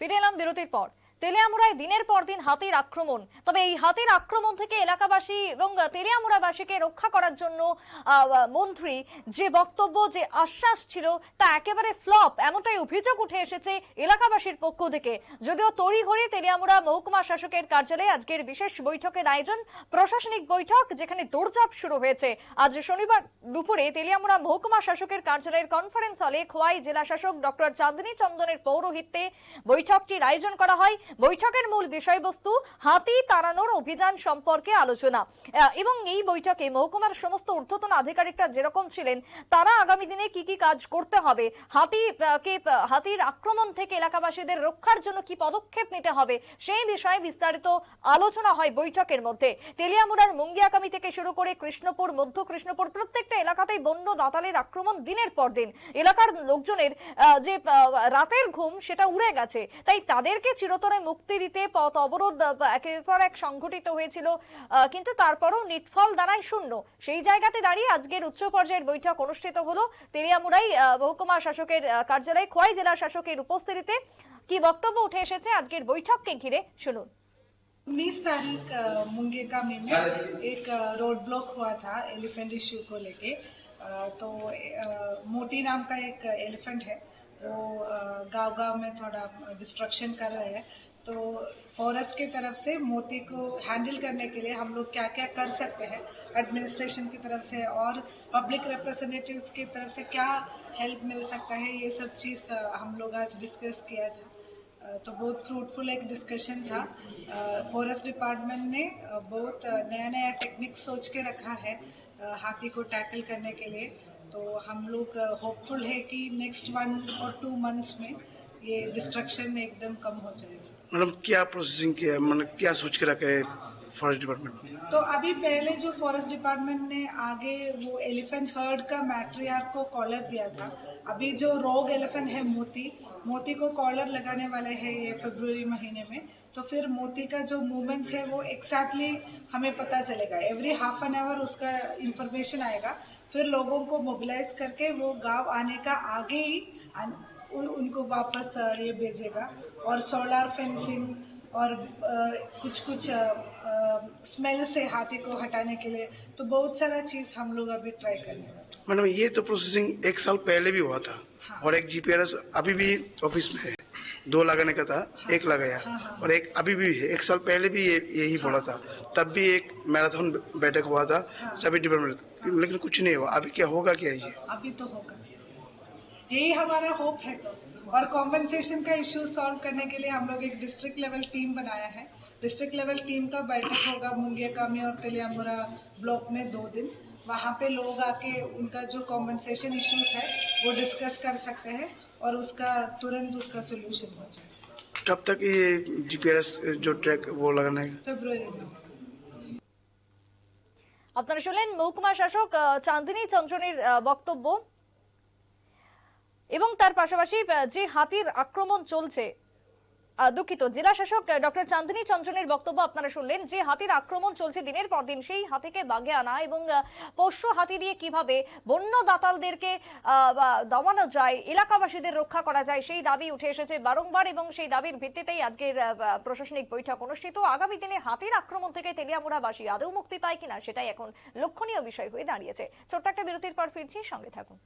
ফিরে এলাম বিরতির পর। তেলিয়ামুড়ায় দিনের পর দিন হাতির আক্রমণ। তবে এই হাতির আক্রমণ থেকে এলাকাবাসী এবং তেলিয়ামুড়াবাসীকে রক্ষা করার জন্য মন্ত্রী যে বক্তব্য, যে আশ্বাস ছিল, তা একেবারে ফ্লপ। এমনটাই অভিযোগ উঠে এসেছে এলাকাবাসীর পক্ষ থেকে। যদিও তড়িঘড়ি তেলিয়ামুড়া মহকুমা শাসকের কার্যালয়ে আজকের বিশেষ বৈঠকের আয়োজন, প্রশাসনিক বৈঠক, যেখানে দৌড়ঝাঁপ শুরু হয়েছে। আজ শনিবার দুপুরে তেলিয়ামুড়া মহকুমা শাসকের কার্যালয়ের কনফারেন্স হলে খোয়াই জেলা শাসক ডক্টর চাঁদনী চন্দনের পৌরোহিত্যে বৈঠকটির আয়োজন করা হয়। বৈঠকের মূল বিষয়বস্তু হাতি তাড়ানোর অভিযান সম্পর্কে আলোচনা। এবং এই বৈঠকে মহকুমার সমস্ত ঊর্ধ্বতন আধিকারিকরা যেরকম ছিলেন, তারা আগামী দিনে কি কি কাজ করতে হবে, হাতি কে হাতির আক্রমণ থেকে এলাকাবাসীদের রক্ষার জন্য কি পদক্ষেপ নিতে হবে, সেই বিষয়ে বিস্তারিত আলোচনা হয় বৈঠকের মধ্যে। তেলিয়ামুড়ার মুঙ্গিয়াকামি থেকে শুরু করে কৃষ্ণপুর, মধ্য কৃষ্ণপুর প্রত্যেকটা এলাকাতেই বন্য দাতালের আক্রমণ দিনের পর দিন। এলাকার লোকজনের যে রাতের ঘুম সেটা উড়ে গেছে, তাই তাদেরকে চিরতরে মুক্তি দিতে পথ অবরোধ আহ, একের পর এক সংঘটিত হয়েছিল আহ, কিন্তু তারপরও নিটফল দাঁড়ায় শূন্য সেই জায়গাতে দাঁড়িয়ে আজকের উচ্চ পর্যায়ের বৈঠক অনুষ্ঠিত হলো তেলিয়ামুড়াই আহ, মহকুমা শাসকের আহ, কার্যালয়ে খোয়াই জেলা শাসকের উপস্থিতিতে কি বক্তব্য উঠে এসেছে আজকের বৈঠককে ঘিরে শুনুন उन्नीस तारीख अ, मुंगेका में में एक अ, रोड ब्लॉक हुआ था एलिफेंट इश्यू को लेके अ, तो अ, मोटी नाम का एक एलिफेंट है वो गांव गांव में थोड़ा डिस्ट्रक्शन कर रहे हैं तो फॉरेस्ट की तरफ़ से मोती को हैंडल करने के लिए हम लोग क्या क्या कर सकते हैं? एडमिनिस्ट्रेशन की तरफ़ से और पब्लिक रिप्रेजेंटेटिव्स की तरफ़ से क्या हेल्प मिल सकता है? ये सब चीज़ हम लोग आज डिस्कस किया था। तो बहुत फ्रूटफुल एक डिस्कशन था। फॉरेस्ट डिपार्टमेंट ने बहुत नया नया टेक्निक सोच के रखा है हाथी को टैकल करने के लिए। तो हम लोग होपफुल है कि नेक्स्ट वन और टू मंथ्स में ये डिस्ट्रक्शन एकदम कम हो जाएगा। मैडम क्या प्रोसेसिंग किया है? मतलब क्या सोच के रखा है फॉरेस्ट डिपार्टमेंट ने? तो अभी पहले जो फॉरेस्ट डिपार्टमेंट ने आगे वो एलिफेंट हर्ड का मैट्रियार्क को कॉलर दिया था अभी जो रोग एलिफेंट है मोती मोती को कॉलर लगाने वाले हैं ये फरवरी महीने में तो फिर मोती का जो मूवमेंट्स है वो एक्सैक्टली हमें पता चलेगा। एवरी हाफ़ एन आवर उसका इंफॉर्मेशन आएगा फिर लोगों को मोबिलाइज करके वो गाँव आने का आगे ही उन, उनको वापस ये भेजेगा और सोलार फेंसिंग और कुछ कुछ स्मेल से हाथी को हटाने के लिए तो बहुत सारा चीज़ हम लोग अभी ट्राई करने वाले हैं। मैडम ये तो प्रोसेसिंग एक साल पहले भी हुआ था हाँ। और एक जीपीआरएस अभी भी ऑफ़िस में है दो लगाने का था हाँ। एक लगाया हाँ, हाँ। और एक अभी भी है एक साल पहले भी ये यही हाँ। बोला था तब भी एक मैराथन बैठक हुआ था हाँ। सभी डिपार्टमेंट लेकिन कुछ नहीं हुआ अभी क्या होगा क्या ये अभी तो होगा यही हमारा होप है तो और कॉम्पनसेशन का इश्यू सॉल्व करने के लिए हम लोग एक डिस्ट्रिक्ट लेवल टीम बनाया है डिस्ट्रिक्ट लेवल टीम का बैठक होगा मुंगियाकामी और तेलियामुरा ब्लॉक में दो दिन वहाँ पे लोग आके उनका जो कॉम्पनसेशन इश्यूज है वो डिस्कस कर सकते हैं और उसका तुरंत उसका सोल्यूशन हो जाए कब तक ये जीपीआरएस जो ट्रैक वो लगाना है फेब्रुवरी में আপনারা শুনলেন মহকুমা শাসক আহ, চাঁদিনী চন্দ্রনের আহ, বক্তব্য এবং তার পাশাপাশি যে হাতির আক্রমণ চলছে দুঃখিত। জেলা শাসক ডক্টর চাঁদিনী চন্দ্রনের বক্তব্য আপনারা শুনলেন, যে হাতির আক্রমণ চলছে দিনের পর দিন, সেই হাতিকে বাগে আনা এবং পোষ্য হাতি দিয়ে কীভাবে বন্য দাতালদেরকে দমানো যায়, এলাকাবাসীদের রক্ষা করা যায়, সেই দাবি উঠে এসেছে বারংবার এবং সেই দাবির ভিত্তিতেই আজকের প্রশাসনিক বৈঠক অনুষ্ঠিত। আগামী দিনে হাতির আক্রমণ থেকে তেলিয়ামুড়াবাসী আদৌ মুক্তি পায় কিনা, সেটাই এখন লক্ষণীয় বিষয় হয়ে দাঁড়িয়েছে। ছোট্ট একটা বিরতির পর ফিরছি, সঙ্গে থাকুন।